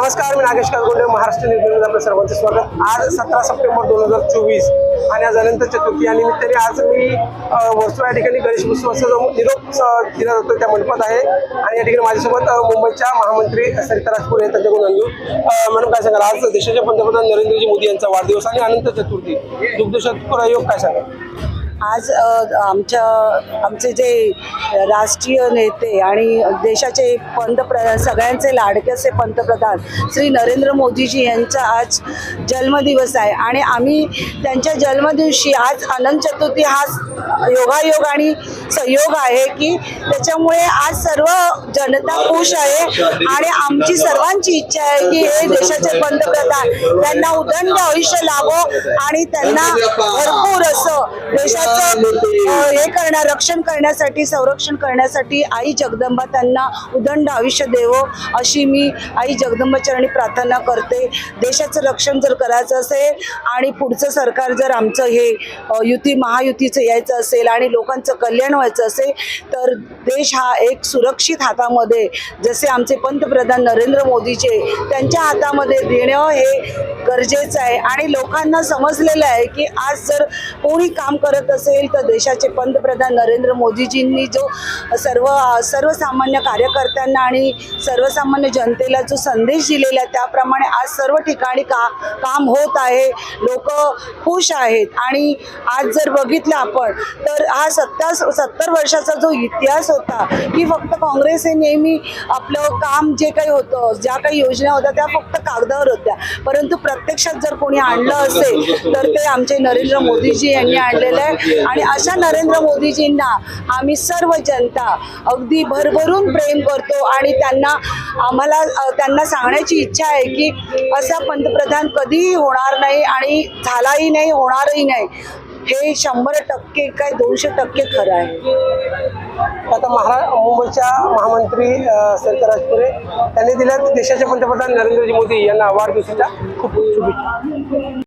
नमस्कार मी नागेश कालगुंडे महाराष्ट्र न्यूजमध्ये आपलं सर्वांचं स्वागत. आज सतरा सप्टेंबर दोन हजार चोवीस आणि आज अनंत चतुर्थी या निमित्ताने आज मी वस्तू वर्सोवा या ठिकाणी गणेश उत्सवाचा जो निरोप दिला जातो त्या मंडपात आहे. आणि या ठिकाणी माझ्यासोबत मुंबईच्या महामंत्री सरिता राजपूर आहेत त्यांच्याकडून आणू मॅडम काय सांगाल? आज देशाचे पंतप्रधान नरेंद्रजी मोदी यांचा वाढदिवस आणि अनंत चतुर्थी. दुग्धशतपूर आयोग काय सांगाल? आज आमच्या आमचे जे राष्ट्रीय नेते आणि देशाचे पंतप्रधान सगळ्यांचे लाडके पंतप्रधान श्री नरेंद्र मोदीजी यांचा आज जन्मदिवस आहे. आणि आम्ही त्यांच्या जन्मदिवशी आज अनंत चतुर्थी हा योगायोग आणि संयोग आहे की त्याच्यामुळे आज सर्व जनता खुश आहे आणि आमची सर्वांची इच्छा आहे की हे देशाचे पंतप्रधान त्यांना उदंड आयुष्य लाभो आणि त्यांना भरपूर असं देशात हे करणार रक्षण करण्यासाठी संरक्षण करण्यासाठी आई जगदंबा त्यांना उदंड आयुष्य देवो अशी मी आई जगदंबाचरणी प्रार्थना करते. देशाचं रक्षण जर करायचं असेल आणि पुढचं सरकार जर आमचं हे युती महायुतीचं यायचं असेल आणि लोकांचं कल्याण व्हायचं असेल तर देश हा एक सुरक्षित हातामध्ये जसे आमचे पंतप्रधान नरेंद्र मोदीचे त्यांच्या हातामध्ये देणं हे गरजेचं आहे. आणि लोकांना समजलेलं आहे की आज जर कोणी काम करत असेल असेल तर देशाचे पंतप्रधान नरेंद्र मोदीजींनी जो सर्व सर्वसामान्य कार्यकर्त्यांना आणि सर्वसामान्य जनतेला जो संदेश दिलेला आहे त्याप्रमाणे आज सर्व ठिकाणी का काम होत आहे. लोक खुश आहेत. आणि आज जर बघितलं आपण तर हा सत्ता सत्तर वर्षाचा जो इतिहास होता की फक्त काँग्रेस हे नेहमी आपलं काम जे काही होतं ज्या काही योजना होत्या त्या फक्त कागदावर होत्या. परंतु प्रत्यक्षात जर कोणी आणलं असेल तर ते आमचे नरेंद्र मोदीजी यांनी आणलेलं आहे. आणि अशा नरेंद्र मोदीजींना आम्ही सर्व जनता अगदी भरभरून प्रेम करतो आणि त्यांना आम्हाला त्यांना सांगण्याची इच्छा आहे की असा पंतप्रधान कधीही होणार नाही आणि झालाही नाही होणारही नाही हे शंभर टक्के काय दोनशे टक्के खरं आहे. आता महारा मुंबईच्या महामंत्री संत राजपुरे त्यांनी दिल्या देशाचे पंतप्रधान नरेंद्रजी मोदी यांना अवार्ड खूप खूप शुभेच्छा.